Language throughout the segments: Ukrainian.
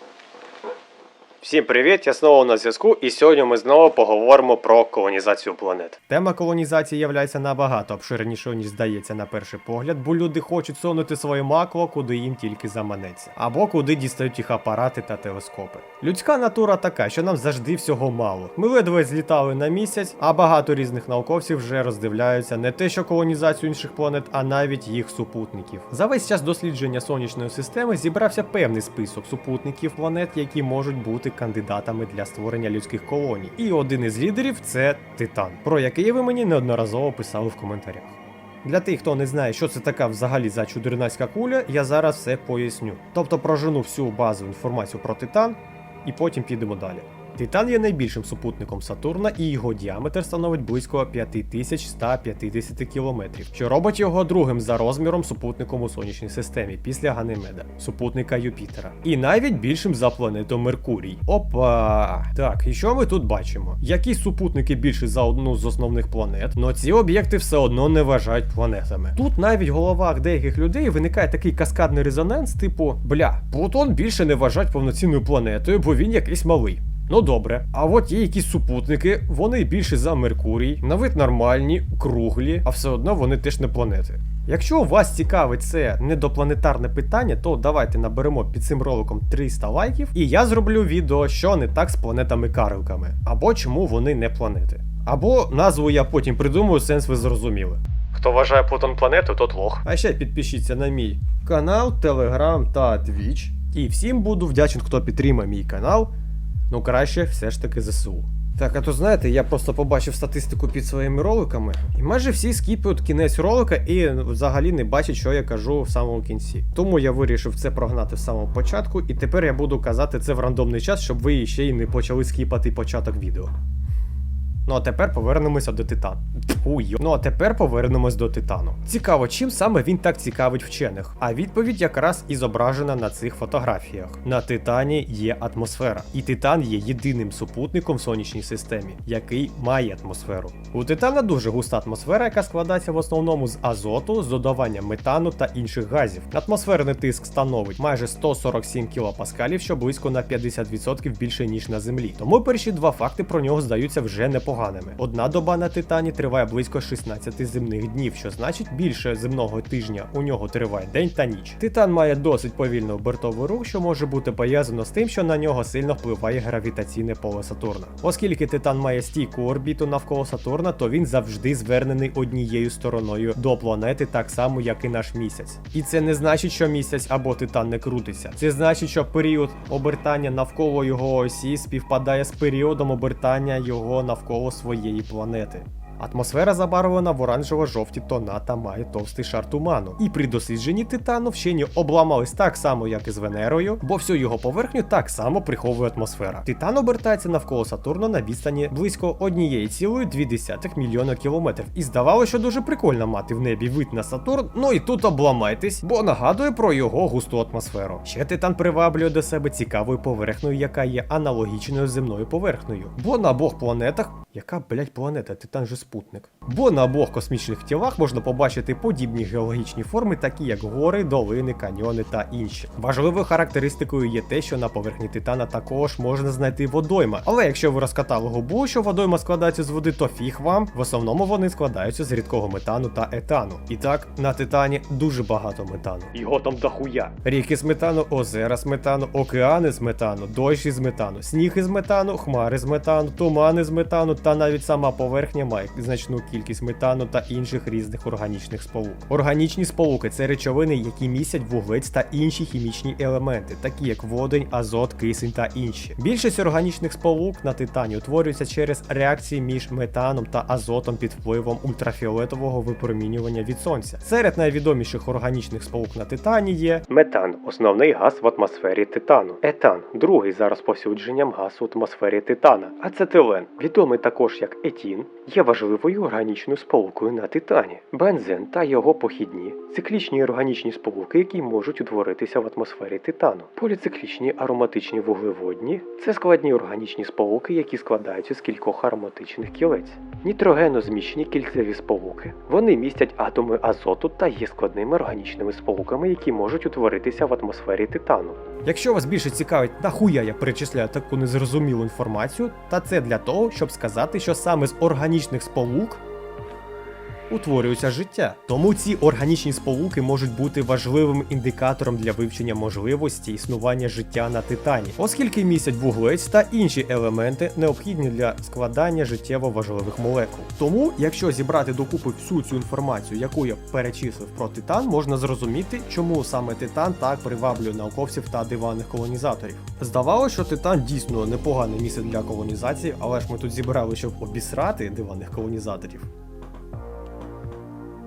Thank you. Всім привіт! Я знову на зв'язку, і сьогодні ми знову поговоримо про колонізацію планет. Тема колонізації є набагато обширнішою, ніж здається на перший погляд, бо люди хочуть сунути своє макло, куди їм тільки заманеться, або куди дістають їх апарати та телескопи. Людська натура така, що нам завжди всього мало. Ми ледве злітали на місяць, а багато різних науковців вже роздивляються не те, що колонізацію інших планет, а навіть їх супутників. За весь час дослідження сонячної системи зібрався певний список супутників планет, які можуть бути кандидатами для створення людських колоній. І один із лідерів це Титан, про який ви мені неодноразово писали в коментарях. Для тих, хто не знає, що це така взагалі за чудернацька куля, я зараз все поясню. Тобто прожену всю базову інформацію про Титан, і потім підемо далі. Титан є найбільшим супутником Сатурна, і його діаметр становить близько 5150 кілометрів, що робить його другим за розміром супутником у сонячній системі після Ганимеда, супутника Юпітера, і навіть більшим за планету Меркурій. Опа! Так, і що ми тут бачимо? Які супутники більше за одну з основних планет, но ці об'єкти все одно не вважають планетами. Тут навіть в головах деяких людей виникає такий каскадний резонанс, типу бля, Плутон більше не вважають повноцінною планетою, бо він якийсь малий. Ну добре, а от є якісь супутники, вони більше за Меркурій, на вид нормальні, круглі, а все одно вони теж не планети. Якщо вас цікавить це недопланетарне питання, то давайте наберемо під цим роликом 300 лайків, і я зроблю відео, що не так з планетами-карликами, або чому вони не планети. Або назву я потім придумаю, сенс ви зрозуміли. Хто вважає Плутон планету, тот лох. А ще підпишіться на мій канал, Телеграм та Twitch. І всім буду вдячний, хто підтримає мій канал. Ну, краще все ж таки ЗСУ. Так, а то знаєте, я просто побачив статистику під своїми роликами, і майже всі скіпують кінець ролика і взагалі не бачать, що я кажу в самому кінці. Тому я вирішив це прогнати в самому початку, і тепер я буду казати це в рандомний час, щоб ви ще й не почали скіпати початок відео. Ну а тепер повернемося до Титану. Ой, ну а тепер повернемось до Титану. Цікаво, чим саме він так цікавить вчених. А відповідь якраз і зображена на цих фотографіях. На Титані є атмосфера, і Титан є єдиним супутником в сонячній системі, який має атмосферу. У Титана дуже густа атмосфера, яка складається в основному з азоту, з додаванням метану та інших газів. Атмосферний тиск становить майже 147 кілопаскалів, що близько на 50% більше ніж на землі. Тому перші два факти про нього здаються вже непоганими. Одна доба на Титані триває близько 16 земних днів, що значить більше земного тижня у нього триває день та ніч. Титан має досить повільний обертовий рух, що може бути пов'язано з тим, що на нього сильно впливає гравітаційне поле Сатурна. Оскільки Титан має стійку орбіту навколо Сатурна, то він завжди звернений однією стороною до планети, так само як і наш місяць. І це не значить, що місяць або Титан не крутиться. Це значить, що період обертання навколо його осі співпадає з періодом обертання його навколо своєї планети. Атмосфера забарвлена в оранжево-жовті тона та має товстий шар туману. І при дослідженні титану вчені обламались так само, як і з Венерою, бо всю його поверхню так само приховує атмосфера. Титан обертається навколо Сатурна на відстані близько 1,2 мільйона кілометрів. І здавалося, що дуже прикольно мати в небі вид на Сатурн, ну і тут обламайтесь, бо нагадує про його густу атмосферу. Ще Титан приваблює до себе цікавою поверхнею, яка є аналогічною земною поверхнею. Бо на обох планетах. Яка, блять, планета? Титан же спутник. Бо на обох космічних тілах можна побачити подібні геологічні форми, такі як гори, долини, каньйони та інші. Важливою характеристикою є те, що на поверхні Титана також можна знайти водойма. Але якщо ви розкатали губу, що водойма складається з води, то фіг вам. В основному вони складаються з рідкого метану та етану. І так, на Титані дуже багато метану. Його там дохуя. Ріки з метану, озера з метану, океани з метану, дощ із метану, сніг із метану, хмари з метану, тумани з метану та навіть сама поверхня має значну кількість метану та інших різних органічних сполук. Органічні сполуки це речовини, які містять вуглець та інші хімічні елементи, такі як водень, азот, кисень та інші. Більшість органічних сполук на титані утворюється через реакції між метаном та азотом під впливом ультрафіолетового випромінювання від сонця. Серед найвідоміших органічних сполук на титані є метан, основний газ в атмосфері титану, етан, другий за розповсюдженням газ в атмосфері титана, ацетилен, відомий також як етін, є важливою органічною сполукою на титані. Бензен та його похідні циклічні органічні сполуки, які можуть утворитися в атмосфері титану. Поліциклічні ароматичні вуглеводні це складні органічні сполуки, які складаються з кількох ароматичних кілець. Нітрогенозміщені кільцеві сполуки. Вони містять атоми азоту та є складними органічними сполуками, які можуть утворитися в атмосфері титану. Якщо вас більше цікавить, нахуя я перечисляю таку незрозумілу інформацію, та це для того, щоб сказати, що саме з органічних сполук утворюється життя. Тому ці органічні сполуки можуть бути важливим індикатором для вивчення можливості існування життя на Титані, оскільки містять вуглець та інші елементи, необхідні для складання життєво важливих молекул. Тому, якщо зібрати докупи всю цю інформацію, яку я перечислив про Титан, можна зрозуміти, чому саме Титан так приваблює науковців та диванних колонізаторів. Здавалося, що Титан дійсно непогане місце для колонізації, але ж ми тут зібрали, щоб обісрати диванних колонізаторів.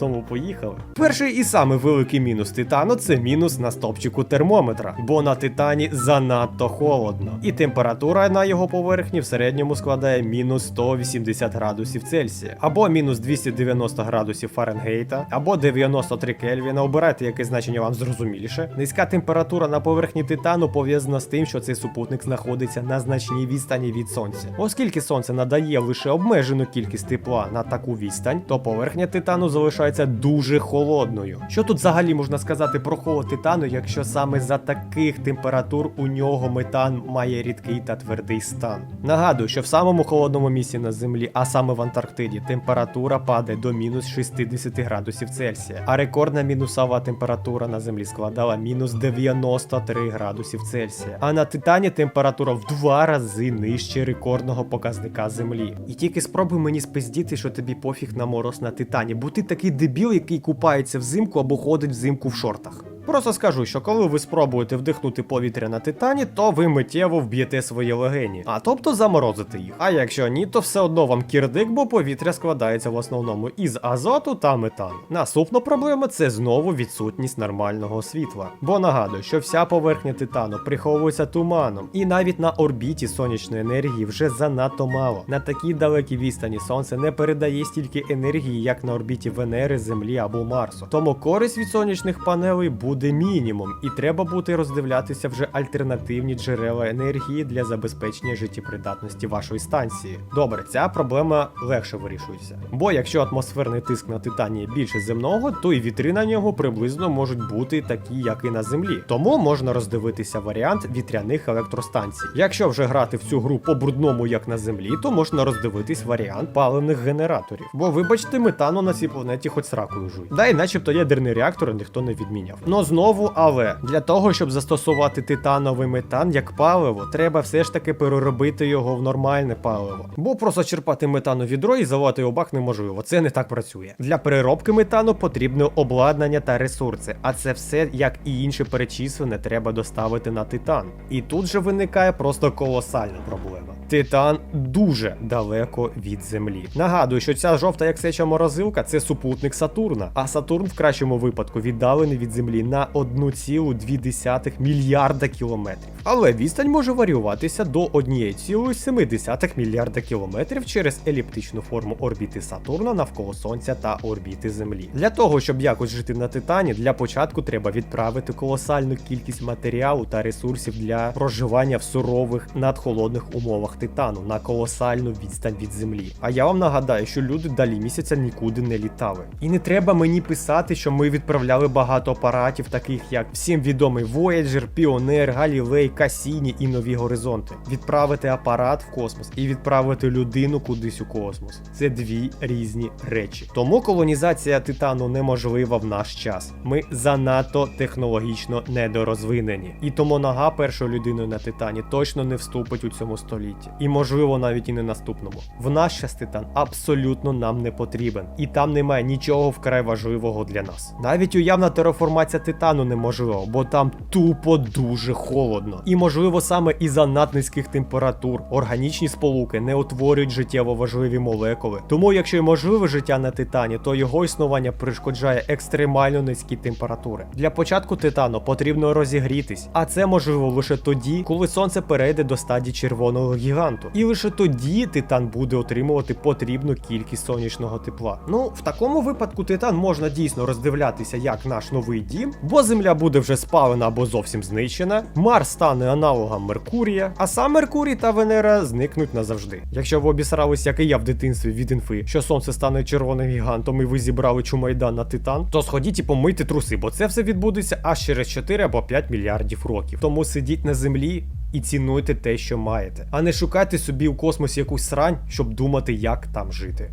Тому поїхали. Перший і самий великий мінус титану це мінус на стопчику термометра, бо на титані занадто холодно, і температура на його поверхні в середньому складає мінус 180 градусів Цельсія, або мінус 290 градусів Фаренгейта, або 93 Кельвіна. Обирайте, яке значення вам зрозуміліше. Низька температура на поверхні титану пов'язана з тим, що цей супутник знаходиться на значній відстані від сонця. Оскільки сонце надає лише обмежену кількість тепла на таку відстань, то поверхня титану залишається дуже холодною. Що тут взагалі можна сказати про холод титану, якщо саме за таких температур у нього метан має рідкий та твердий стан? Нагадую, що в самому холодному місці на землі, а саме в Антарктиді, температура падає до мінус 60 градусів Цельсія, а рекордна мінусова температура на землі складала мінус 93 градусів Цельсія. А на Титані температура в два рази нижче рекордного показника Землі. І тільки спробуй мені спиздіти, що тобі пофіг на мороз на Титані, бо ти такий дебіл, який купається взимку або ходить взимку в шортах. Просто скажу, що коли ви спробуєте вдихнути повітря на титані, то ви миттєво вб'єте свої легені, а тобто заморозите їх. А якщо ні, то все одно вам кірдик, бо повітря складається в основному із азоту та метану. Наступна проблема це знову відсутність нормального світла. Бо нагадую, що вся поверхня титану приховується туманом, і навіть на орбіті сонячної енергії вже занадто мало. На такій далекій відстані сонце не передає стільки енергії, як на орбіті Венери, Землі або Марсу. Тому користь від сонячних панелей буде мінімум, і треба буде роздивлятися вже альтернативні джерела енергії для забезпечення життєпридатності вашої станції. Добре, ця проблема легше вирішується. Бо якщо атмосферний тиск на титані більше земного, то і вітри на нього приблизно можуть бути такі, як і на землі. Тому можна роздивитися варіант вітряних електростанцій. Якщо вже грати в цю гру по брудному, як на землі, то можна роздивитись варіант паливних генераторів. Бо вибачте, метану на цій планеті хоч сракою жуй. Да і начебто ядерний реактор ніхто не відміняв. Но знову, але для того, щоб застосувати титановий метан як паливо, треба все ж таки переробити його в нормальне паливо. Бо просто черпати метану відро і заливати його бак неможливо. Це не так працює. Для переробки метану потрібне обладнання та ресурси, а це все, як і інше перечислене, треба доставити на титан. І тут же виникає просто колосальна проблема. Титан дуже далеко від Землі. Нагадую, що ця жовта як сеча морозилка це супутник Сатурна, а Сатурн в кращому випадку віддалений від Землі на 1,2 мільярда кілометрів. Але відстань може варіюватися до 1,7 мільярда кілометрів через еліптичну форму орбіти Сатурна навколо Сонця та орбіти Землі. Для того, щоб якось жити на Титані, для початку треба відправити колосальну кількість матеріалу та ресурсів для проживання в сурових надхолодних умовах Титану на колосальну відстань від Землі. А я вам нагадаю, що люди далі місяця нікуди не літали. І не треба мені писати, що ми відправляли багато апаратів, таких як всім відомий Voyager, Pioneer, Галілей, Касіні і Нові Горизонти. Відправити апарат в космос і відправити людину кудись у космос. Це дві різні речі. Тому колонізація Титану неможлива в наш час. Ми занадто технологічно недорозвинені. І тому нога першої людини на Титані точно не вступить у цьому столітті. І можливо навіть і не наступному. В наш час Титан абсолютно нам не потрібен. І там немає нічого вкрай важливого для нас. Навіть уявна тераформація Титану неможлива, бо там тупо дуже холодно. І можливо саме із-за наднизьких температур органічні сполуки не утворюють життєво важливі молекули. Тому, якщо й можливе життя на Титані, то його існування перешкоджає екстремально низькі температури. Для початку Титану потрібно розігрітись, а це можливо лише тоді, коли сонце перейде до стадії червоного гіганта. Гіганту. І лише тоді Титан буде отримувати потрібну кількість сонячного тепла. Ну, в такому випадку Титан можна дійсно роздивлятися як наш новий дім, бо Земля буде вже спалена або зовсім знищена. Марс стане аналогом Меркурія, а сам Меркурій та Венера зникнуть назавжди. Якщо ви обісрались, як і я в дитинстві від інфи, що сонце стане червоним гігантом і ви зібрали чумайдан на Титан, то сходіть і помийте труси, бо це все відбудеться аж через 4 або 5 мільярдів років. Тому сидіть на землі. І цінуйте те, що маєте, а не шукайте собі у космосі якусь срань, щоб думати, як там жити.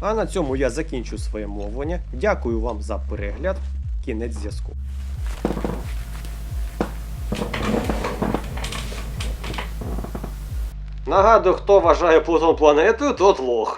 А на цьому я закінчу своє мовлення. Дякую вам за перегляд. Кінець зв'язку. Нагадую, хто вважає Плутон планетою, тот лох.